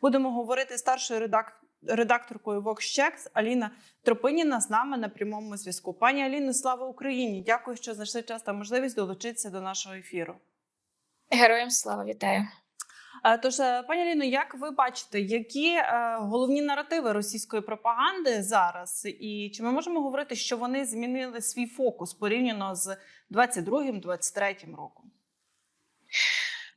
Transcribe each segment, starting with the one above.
Будемо говорити з старшою редак... редакторкою VoxCheck Аліна Тропиніна з нами на прямому зв'язку. Пані Аліно, слава Україні! Дякую, що знайшли час та можливість долучитися до нашого ефіру. Героям слава вітаю. Е, Тож, е, пані Аліно, як ви бачите, які е, головні наративи російської пропаганди зараз, і чи ми можемо говорити, що вони змінили свій фокус порівняно з 22-23 роком?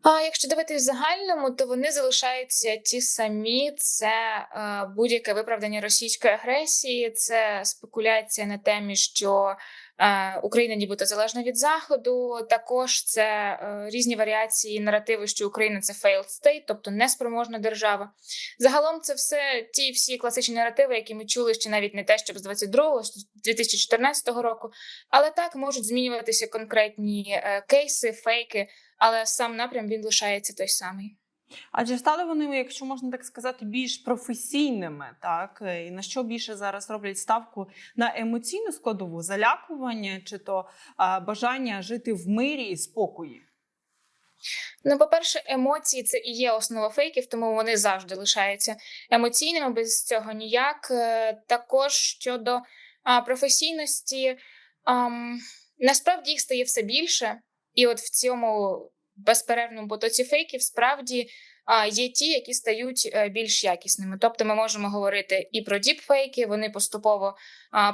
А якщо дивитись в загальному, то вони залишаються ті самі: це е, будь-яке виправдання російської агресії, це спекуляція на темі, що е, Україна нібито залежна від заходу. Також це е, різні варіації наративи, що Україна це failed state, тобто неспроможна держава. Загалом це все ті всі класичні наративи, які ми чули ще навіть не те, щоб з 22-го, з 2014 року, але так можуть змінюватися конкретні е, кейси, фейки. Але сам напрям він лишається той самий. Адже стали вони, якщо можна так сказати, більш професійними, так і на що більше зараз роблять ставку на емоційну складову залякування чи то а, бажання жити в мирі і спокої. Ну, по-перше, емоції це і є основа фейків, тому вони завжди лишаються емоційними, без цього ніяк. Е, Також щодо а, професійності, ам, насправді їх стає все більше, і от в цьому безперервному потоці фейків справді є ті, які стають е, більш якісними. Тобто, ми можемо говорити і про діпфейки, вони поступово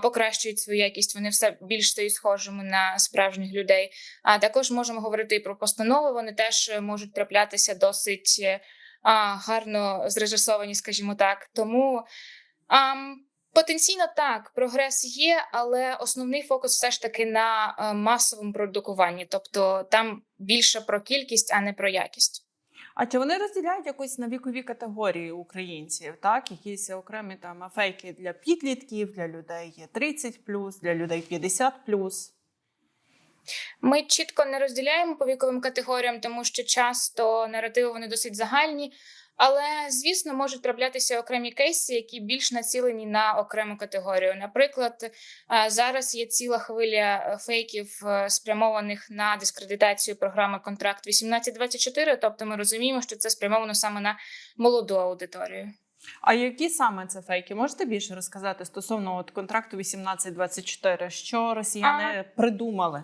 покращують свою якість, вони все більш стають схожими на справжніх людей. А також можемо говорити і про постанови. Вони теж е, можуть траплятися досить е, гарно зрежисовані, скажімо так. Тому а, потенційно так, прогрес є, але основний фокус все ж таки на е, масовому продукуванні, тобто там більше про кількість, а не про якість. А чи вони розділяють якось на вікові категорії українців? Так, якісь окремі там фейки для підлітків, для людей 30 для людей 50 Ми чітко не розділяємо по віковим категоріям, тому що часто наративи вони досить загальні. Але звісно можуть траплятися окремі кейси, які більш націлені на окрему категорію. Наприклад, е, зараз є ціла хвиля е, фейків, е, спрямованих на дискредитацію програми Контракт 1824 Тобто, ми розуміємо, що це спрямовано саме на молоду аудиторію. А які саме це фейки? Можете більше розказати стосовно от контракту 1824? Що росіяни придумали?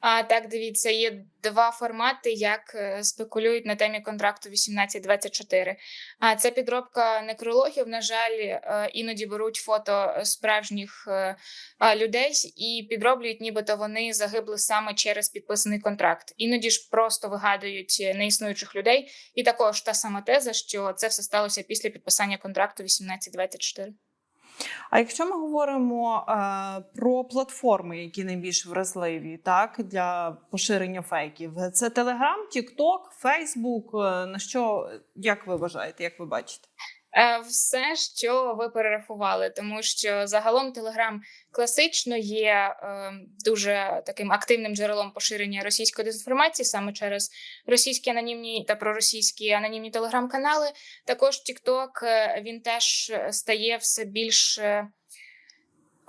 А так, дивіться, є два формати, як е, спекулюють на темі контракту 1824. А це підробка некрологів. На жаль, е, іноді беруть фото справжніх е, людей і підроблюють, нібито вони загибли саме через підписаний контракт. Іноді ж просто вигадують неіснуючих людей. І також та сама теза, що це все сталося після підписання контракту 1824. А якщо ми говоримо е, про платформи, які найбільш вразливі, так для поширення фейків, це Telegram, TikTok, е, На що як ви вважаєте, як ви бачите? Е, все, що ви перерахували, тому що загалом Телеграм класично є е, дуже таким активним джерелом поширення російської дезінформації саме через російські анонімні та проросійські анонімні телеграм-канали. Також TikTok, е, він теж стає все більш.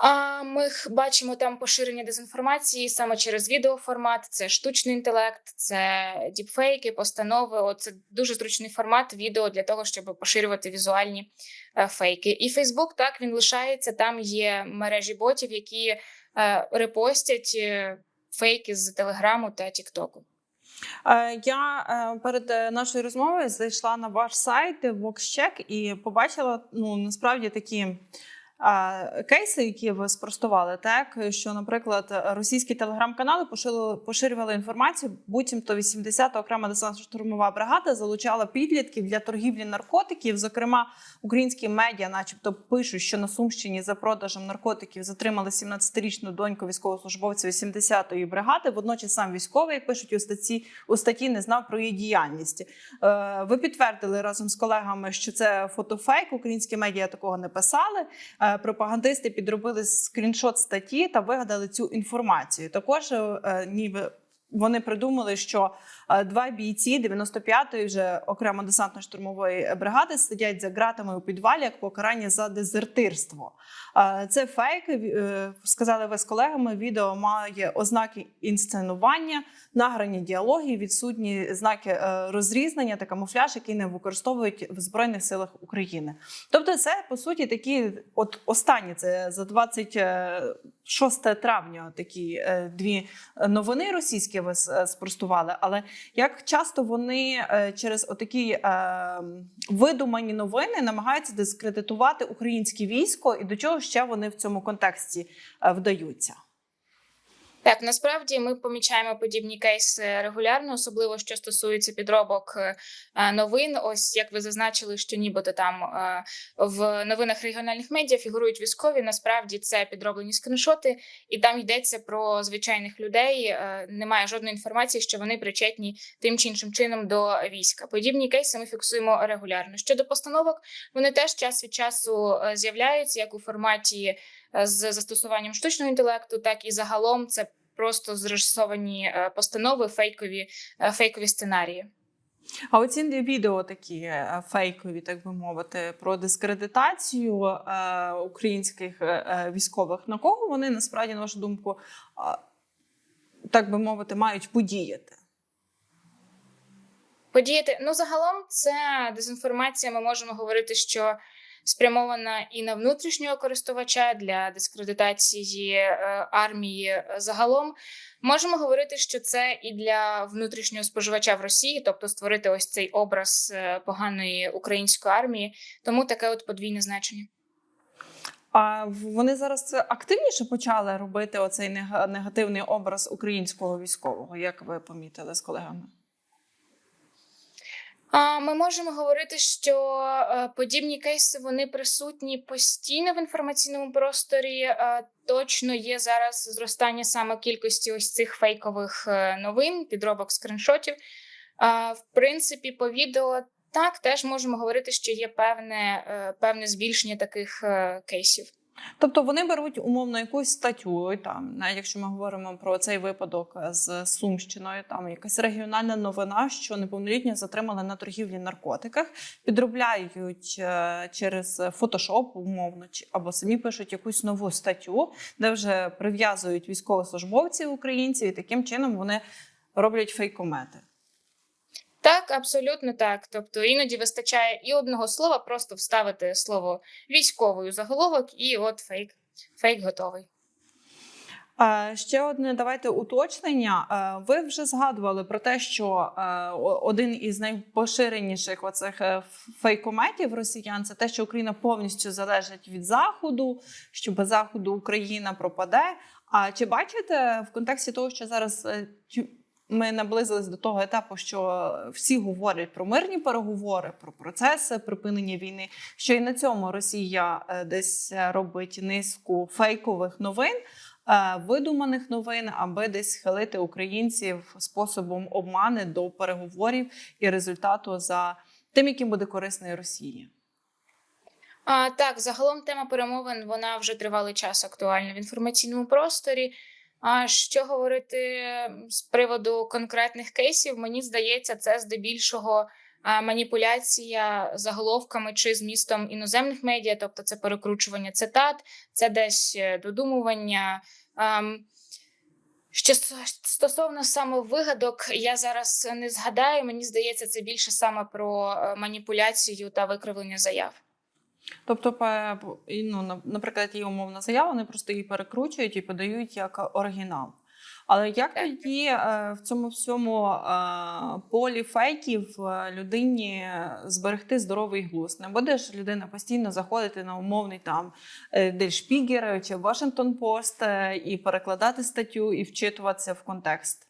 А ми бачимо там поширення дезінформації саме через відеоформат. Це штучний інтелект, це діпфейки, постанови. Це дуже зручний формат відео для того, щоб поширювати візуальні е, фейки. І Фейсбук так він лишається. Там є мережі ботів, які е, репостять е, фейки з Телеграму та Тіктоку. Я перед нашою розмовою зайшла на ваш сайт VoxCheck і побачила ну насправді такі. Кейси, які ви спростували, так що, наприклад, російські телеграм-канали поширювали, інформацію, буцімто 80-та окрема десантно-штурмова бригада залучала підлітків для торгівлі наркотиків. Зокрема, українські медіа, начебто, пишуть, що на Сумщині за продажем наркотиків затримали 17-річну доньку військовослужбовця 80-ї бригади. Водночас сам військовий, пишуть у статті, у статті, не знав про її діяльність. Е, ви підтвердили разом з колегами, що це фотофейк. Українські медіа такого не писали пропагандисти підробили скріншот статті та вигадали цю інформацію. Також е, ніби вони придумали, що Е, Два бійці 95-ї вже окремо десантно-штурмової бригади сидять за ґратами у підвалі як покарання за дезертирство. Е, Це фейк. е, Сказали ви з колегами. Відео має ознаки інсценування, награні діалоги, відсутні знаки е, розрізнення та камуфляж, який не використовують в збройних силах України. Тобто, це по суті такі, от останні це за 26 травня. Такі е, дві новини російські ви е, спростували. Але як часто вони е, через отакі е, видумані новини намагаються дискредитувати українське військо, і до чого ще вони в цьому контексті е, вдаються? Так, насправді ми помічаємо подібні кейси регулярно, особливо що стосується підробок е, е, новин. Ось як ви зазначили, що нібито там е, в новинах регіональних медіа фігурують військові. Насправді це підроблені скріншоти, і там йдеться про звичайних людей. Немає жодної інформації, що вони причетні тим чи іншим чином до війська. Подібні кейси ми фіксуємо регулярно. Щодо постановок, вони теж час від часу з'являються як у форматі з застосуванням штучного інтелекту, так і загалом це просто зрежисовані е, постанови, фейкові, е, фейкові сценарії. А оці відео такі е, фейкові, так би мовити, про дискредитацію е, українських е, е, військових. На кого вони насправді, на вашу думку, е, так би мовити, мають подіяти? Подіяти ну загалом це дезінформація. Ми можемо говорити, що спрямована і на внутрішнього користувача для дискредитації е, армії. е, Загалом можемо говорити, що це і для внутрішнього споживача в Росії, тобто створити ось цей образ е, поганої української армії. Тому таке от подвійне значення. А вони зараз активніше почали робити оцей негативний образ українського військового, як ви помітили з колегами? Ми можемо говорити, що е, подібні кейси вони присутні постійно в інформаційному просторі. Е, точно є зараз зростання саме кількості ось цих фейкових е, новин, підробок скріншотів. В принципі, по відео так теж можемо говорити, що є певне, певне збільшення таких кейсів. Тобто вони беруть умовно якусь статтю, там, навіть якщо ми говоримо про цей випадок з Сумщиною, там якась регіональна новина, що неповнолітніх затримали на торгівлі наркотиках, підробляють е, через фотошоп, умовно, або самі пишуть якусь нову статтю, де вже прив'язують військовослужбовців українців, і таким чином вони роблять фейкомети. Так, абсолютно так. Тобто іноді вистачає і одного слова, просто вставити слово військовий у заголовок, і от фейк, фейк готовий. Ще одне давайте уточнення. Ви вже згадували про те, що один із найпоширеніших оцих е, фейкометів росіян це те, що Україна повністю залежить від заходу, що без заходу Україна пропаде. А чи бачите в контексті того, що зараз е, ми наблизились до того етапу, що всі говорять про мирні переговори, про процеси припинення війни, що і на цьому Росія е, десь е, робить низку фейкових новин е, видуманих новин, аби десь схилити українців способом обмани до переговорів і результату за тим, яким буде корисний Росії. А, так, загалом тема перемовин вона вже тривалий час актуальна в інформаційному просторі. А що говорити з приводу конкретних кейсів? Мені здається, це здебільшого маніпуляція заголовками чи змістом іноземних медіа, тобто це перекручування цитат, це десь е, додумування. Що стосовно саме вигадок, я зараз не згадаю. Мені здається, це більше саме про е, маніпуляцію та викривлення заяв. Тобто, ну, наприклад, є умовна заява, вони просто її перекручують і подають як оригінал. Але як тоді е, в цьому всьому е, полі фейків е, людині зберегти здоровий глузд? Не буде ж людина постійно заходити на умовний там е, Дель Шпігер чи Вашингтон Пост і перекладати статтю і вчитуватися в контекст?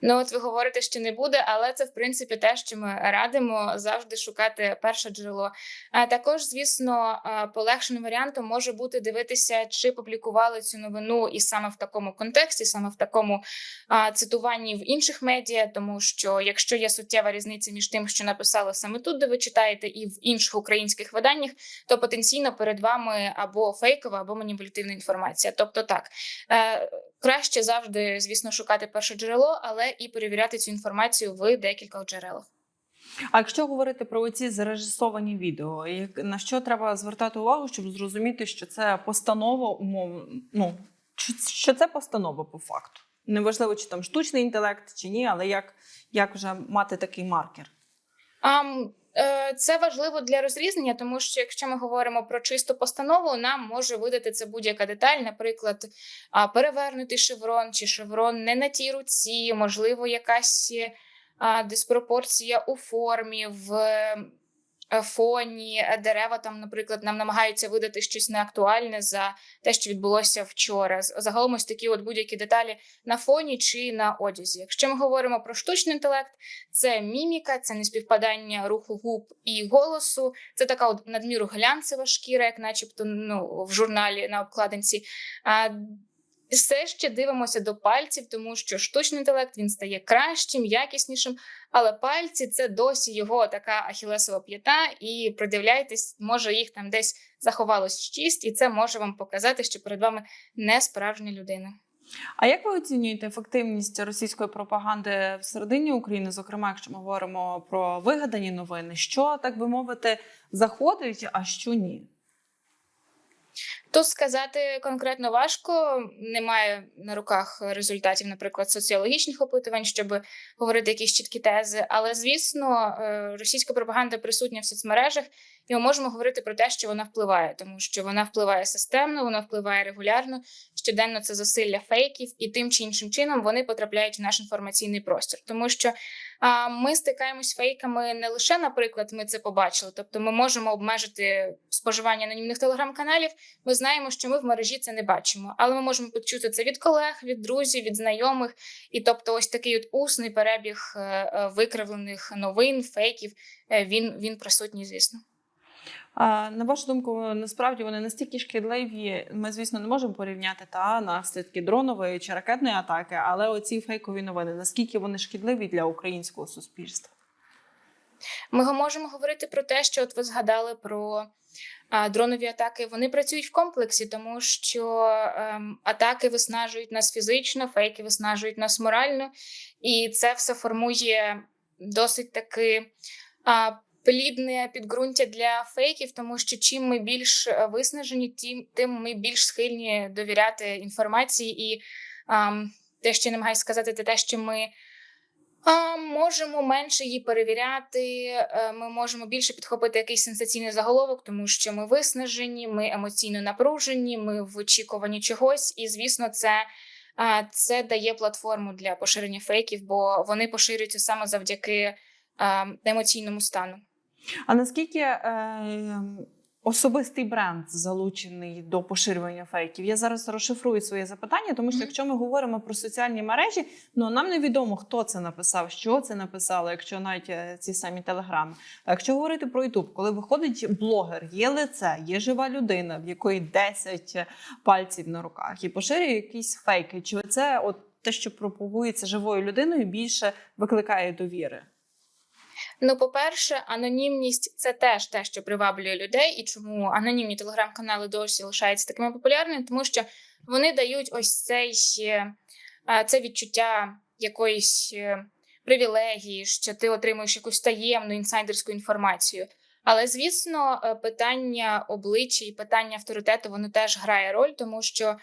Ну, от ви говорите, що не буде, але це в принципі те, що ми радимо завжди шукати перше джерело. А також, звісно, полегшеним варіантом може бути дивитися, чи публікували цю новину і саме в такому контексті, саме в такому цитуванні в інших медіа, тому що якщо є суттєва різниця між тим, що написали саме тут, де ви читаєте, і в інших українських виданнях, то потенційно перед вами або фейкова, або маніпулятивна інформація. Тобто, так. Краще завжди, звісно, шукати перше джерело, але і перевіряти цю інформацію в декількох джерелах. А якщо говорити про ці зарежисовані відео, на що треба звертати увагу, щоб зрозуміти, що це постанова умов, ну що- це постанова по факту? Неважливо, чи там штучний інтелект чи ні, але як, як вже мати такий маркер? Е, Це важливо для розрізнення, тому що якщо ми говоримо про чисту постанову, нам може видати це будь-яка деталь, наприклад, перевернути шеврон чи шеврон не на тій руці, можливо, якась диспропорція у формі, в е, фоні, е, дерева там, наприклад, нам намагаються видати щось неактуальне за те, що відбулося вчора. Загалом ось такі от будь-які деталі на фоні чи на одязі. Якщо ми говоримо про штучний інтелект, це міміка, це неспівпадання руху губ і голосу. Це така от надміру глянцева шкіра, як начебто ну, в журналі на обкладинці. А, все ще дивимося до пальців, тому що штучний інтелект він стає кращим, якіснішим, але пальці це досі його така ахілесова п'ята, і придивляйтесь, може їх там десь заховалось шість, і це може вам показати, що перед вами не справжня людина. А як ви оцінюєте ефективність російської пропаганди всередині України, зокрема, якщо ми говоримо про вигадані новини, що так би мовити заходить, а що ні? Тут сказати конкретно важко. Немає на руках результатів, наприклад, соціологічних опитувань, щоб говорити якісь чіткі тези. Але звісно, е, російська пропаганда присутня в соцмережах, і ми можемо говорити про те, що вона впливає, тому що вона впливає системно, вона впливає регулярно. Щоденно це засилля фейків, і тим чи іншим чином вони потрапляють в наш інформаційний простір, тому що а, ми стикаємось з фейками не лише, наприклад, ми це побачили, тобто ми можемо обмежити споживання анонімних телеграм-каналів. Ми знаємо, що ми в мережі це не бачимо, але ми можемо почути це від колег, від друзів, від знайомих. І тобто, ось такий от усний перебіг е, е, викривлених новин, фейків. е, Він, він присутній, звісно. А, на вашу думку, насправді вони настільки шкідливі. Ми, звісно, не можемо порівняти та наслідки дронової чи ракетної атаки, але оці фейкові новини, наскільки вони шкідливі для українського суспільства? Ми можемо говорити про те, що от ви згадали про а, дронові атаки. Вони працюють в комплексі, тому що ем, атаки виснажують нас фізично, фейки виснажують нас морально, і це все формує досить таки а, плідне підґрунтя для фейків, тому що чим ми більш е, виснажені, тим, тим ми більш схильні довіряти інформації. І ам, те, що я намагаюся сказати, це те, що ми. Можемо менше її перевіряти. е, Ми можемо більше підхопити якийсь сенсаційний заголовок, тому що ми виснажені, ми емоційно напружені, ми в очікуванні чогось. І звісно, це, це дає платформу для поширення фейків, бо вони поширюються саме завдяки а, емоційному стану. А наскільки е, особистий бренд залучений до поширювання фейків? Я зараз розшифрую своє запитання, тому що якщо ми говоримо про соціальні мережі, ну нам невідомо, хто це написав, що це написало, якщо навіть е, ці самі телеграми. А якщо говорити про Ютуб, коли виходить блогер, є лице, є жива людина, в якої 10 пальців на руках, і поширює якісь фейки, чи це от те, що пропагується живою людиною, більше викликає довіри? Ну, по-перше, анонімність це теж те, що приваблює людей, і чому анонімні телеграм-канали досі лишаються такими популярними, тому що вони дають ось цей е, це відчуття якоїсь е, привілегії, що ти отримуєш якусь таємну інсайдерську інформацію. Але звісно, е, питання обличчя і питання авторитету воно теж грає роль, тому що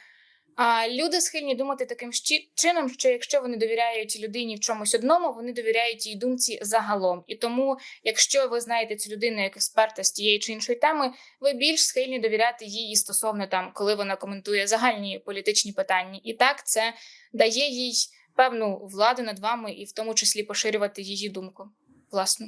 а люди схильні думати таким чином, що якщо вони довіряють людині в чомусь одному, вони довіряють її думці загалом. І тому, якщо ви знаєте цю людину як експерта з тієї чи іншої теми, ви більш схильні довіряти їй стосовно там, коли вона коментує загальні політичні питання. І так це дає їй певну владу над вами, і в тому числі поширювати її думку. Власну.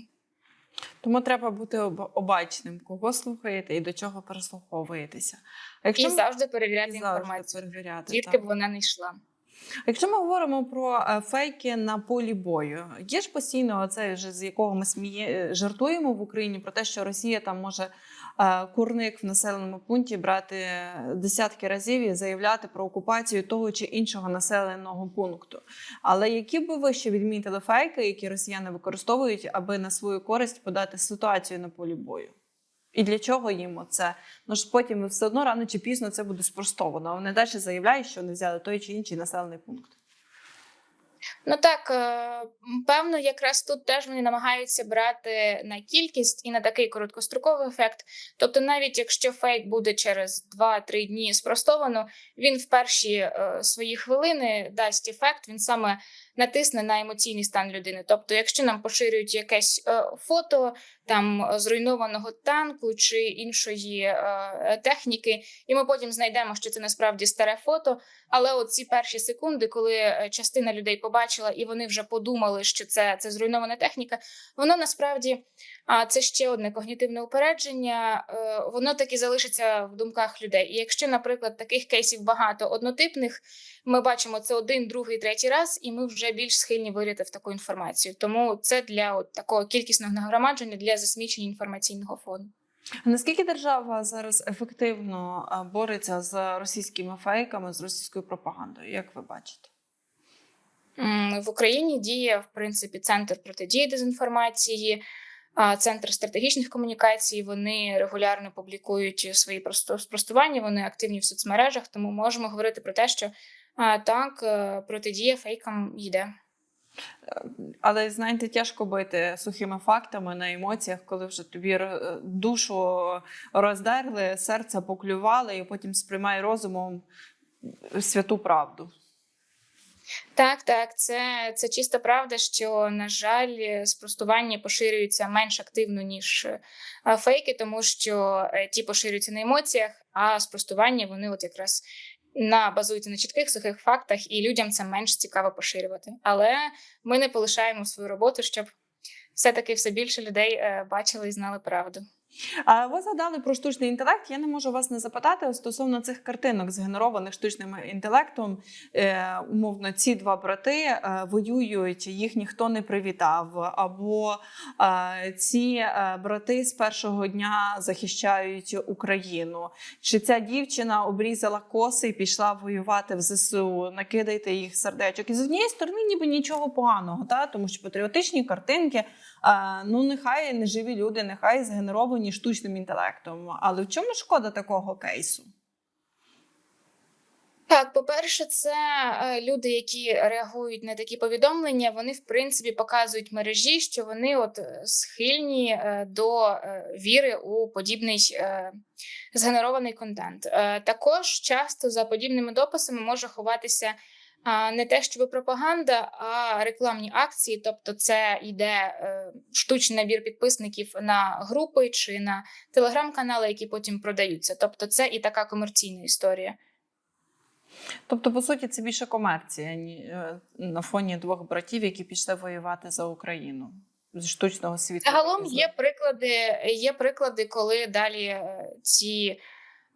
Тому треба бути об- обачним, кого слухаєте і до чого прислуховуєтеся. А якщо І завжди перевіряти і завжди інформацію, перевіряти, звідки б вона не йшла. Якщо ми говоримо про е, фейки на полі бою, є ж постійно оце вже з якого ми сміє е, жартуємо в Україні про те, що Росія там може е, курник в населеному пункті брати десятки разів і заявляти про окупацію того чи іншого населеного пункту. Але які би ви ще відмітили фейки, які росіяни використовують, аби на свою користь подати ситуацію на полі бою? І для чого їм це? Ну ж потім все одно рано чи пізно це буде спростовано. Вони далі заявляють, що вони взяли той чи інший населений пункт. Ну так, е, певно, якраз тут теж вони намагаються брати на кількість і на такий короткостроковий ефект. Тобто, навіть якщо фейк буде через 2-3 дні спростовано, він в перші е, свої хвилини дасть ефект, він саме натисне на емоційний стан людини. Тобто, якщо нам поширюють якесь е, фото там е, зруйнованого танку чи іншої е, техніки, і ми потім знайдемо, що це насправді старе фото. Але от ці перші секунди, коли е, частина людей побачила і вони вже подумали, що це, це зруйнована техніка, воно насправді а, це ще одне когнітивне упередження. е, Воно таки залишиться в думках людей. І якщо, наприклад, таких кейсів багато однотипних, ми бачимо це один, другий, третій раз, і ми вже більш схильні вирити в таку інформацію. Тому це для от такого кількісного нагромадження для засмічення інформаційного фону. Наскільки держава зараз ефективно бореться з російськими фейками, з російською пропагандою? Як ви бачите? В Україні діє в принципі центр протидії дезінформації, центр стратегічних комунікацій. Вони регулярно публікують свої спростування. Вони активні в соцмережах, тому можемо говорити про те, що а, так е, протидія фейкам йде. Але знаєте, тяжко бити сухими фактами на емоціях, коли вже тобі е, душу роздерли, серце поклювали, і потім сприймай розумом святу правду. Так, так, це, це чиста правда, що на жаль, спростування поширюються менш активно ніж е, фейки, тому що е, ті поширюються на емоціях, а спростування вони от якраз на базується на чітких сухих фактах, і людям це менш цікаво поширювати. Але ми не полишаємо свою роботу, щоб все-таки все більше людей е, бачили і знали правду. Ви згадали про штучний інтелект. Я не можу вас не запитати стосовно цих картинок, згенерованих штучним інтелектом. Е, умовно, ці два брати е, воюють, їх ніхто не привітав. Або е, ці брати з першого дня захищають Україну. Чи ця дівчина обрізала коси і пішла воювати в ЗСУ? Накидайте їх сердечок. І з однієї сторони, ніби нічого поганого, та тому що патріотичні картинки. Ну, нехай не живі люди, нехай згенеровані штучним інтелектом. Але в чому шкода такого кейсу? Так, по-перше, це е, люди, які реагують на такі повідомлення, вони в принципі показують мережі, що вони от е, схильні е, до віри у подібний згенерований контент. Також часто за подібними дописами може ховатися не те, щоб пропаганда, а рекламні акції. Тобто, це йде е, штучний набір підписників на групи чи на телеграм-канали, які потім продаються. Тобто, це і така комерційна історія. Тобто, по суті, це більше комерція ні- е, на фоні двох братів, які пішли воювати за Україну з штучного світу. Загалом є приклади, є приклади, коли далі е, ці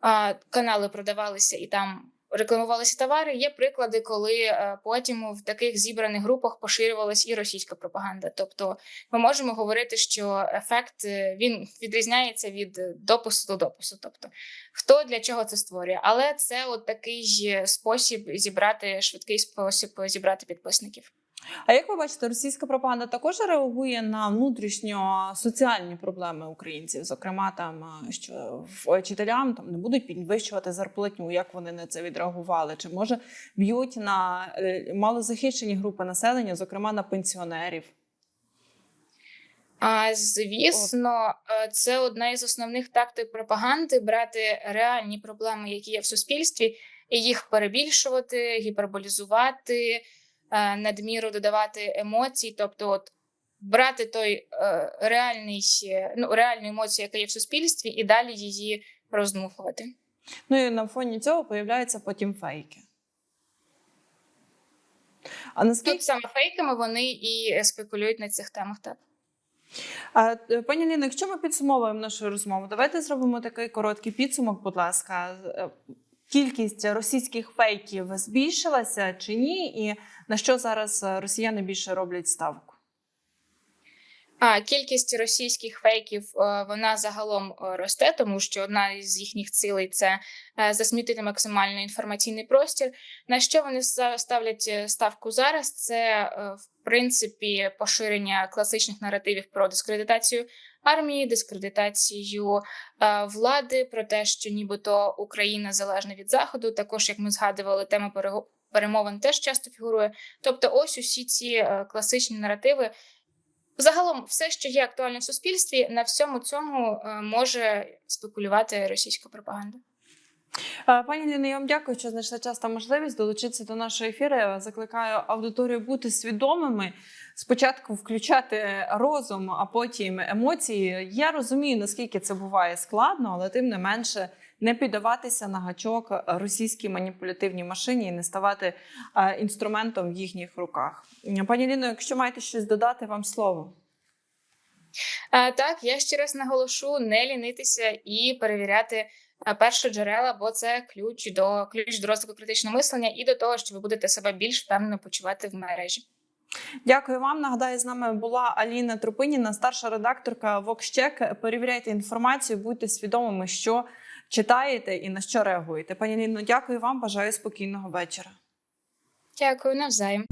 а, канали продавалися і там рекламувалися товари. Є приклади, коли е, потім в таких зібраних групах поширювалась і російська пропаганда. Тобто, ми можемо говорити, що ефект е, він відрізняється від допису до допису. Тобто, хто для чого це створює, але це от такий спосіб зібрати швидкий спосіб зібрати підписників. А як ви бачите, російська пропаганда також реагує на внутрішньо соціальні проблеми українців, зокрема, там е, що вчителям там не будуть підвищувати зарплатню, як вони на це відреагували? Чи може б'ють на е, малозахищені групи населення, зокрема на пенсіонерів? А звісно, е, це одна із основних тактик пропаганди брати реальні проблеми, які є в суспільстві, і їх перебільшувати, гіперболізувати, надміру додавати емоцій. Тобто, от брати той е, реальний, е, ну, реальну емоцію, яка є в суспільстві, і далі її роздмухувати. Ну і на фоні цього появляються потім фейки. А наскільки Тут саме фейками вони і спекулюють на цих темах. Так. А, е, пані Ліно, якщо ми підсумовуємо нашу розмову, давайте зробимо такий короткий підсумок, будь ласка. Кількість російських фейків збільшилася чи ні, і на що зараз е, росіяни більше роблять ставку? А кількість російських фейків е, вона загалом е, росте, тому що одна із їхніх цілей це засмітити максимально інформаційний простір. На що вони ставлять ставку зараз? Це в принципі поширення класичних наративів про дискредитацію армії, дискредитацію е, влади, про те, що нібито Україна залежна від заходу. Також, як ми згадували, тема перемовин теж часто фігурує. Тобто, ось усі ці е, класичні наративи. Загалом, все, що є актуальне в суспільстві, на всьому цьому е, може спекулювати російська пропаганда. Пані Ліно, я вам дякую, що знайшли час та можливість долучитися до нашої ефіру. Закликаю аудиторію бути свідомими. Спочатку включати розум, а потім емоції. Я розумію, наскільки це буває складно, але тим не менше не піддаватися на гачок російській маніпулятивній машині і не ставати е, інструментом в їхніх руках. Пані Ліно, якщо маєте щось додати, вам слово. А, так, я ще раз наголошу не лінитися і перевіряти а, перші джерела, бо це ключ до ключ до розвитку критичного мислення і до того, що ви будете себе більш впевнено почувати в мережі. Дякую вам. Нагадаю, з нами була Аліна Трупиніна, старша редакторка Вокщек. Перевіряйте інформацію, будьте свідомими, що читаєте і на що реагуєте. Пані Ліно, дякую вам. Бажаю спокійного вечора. Дякую навзаєм.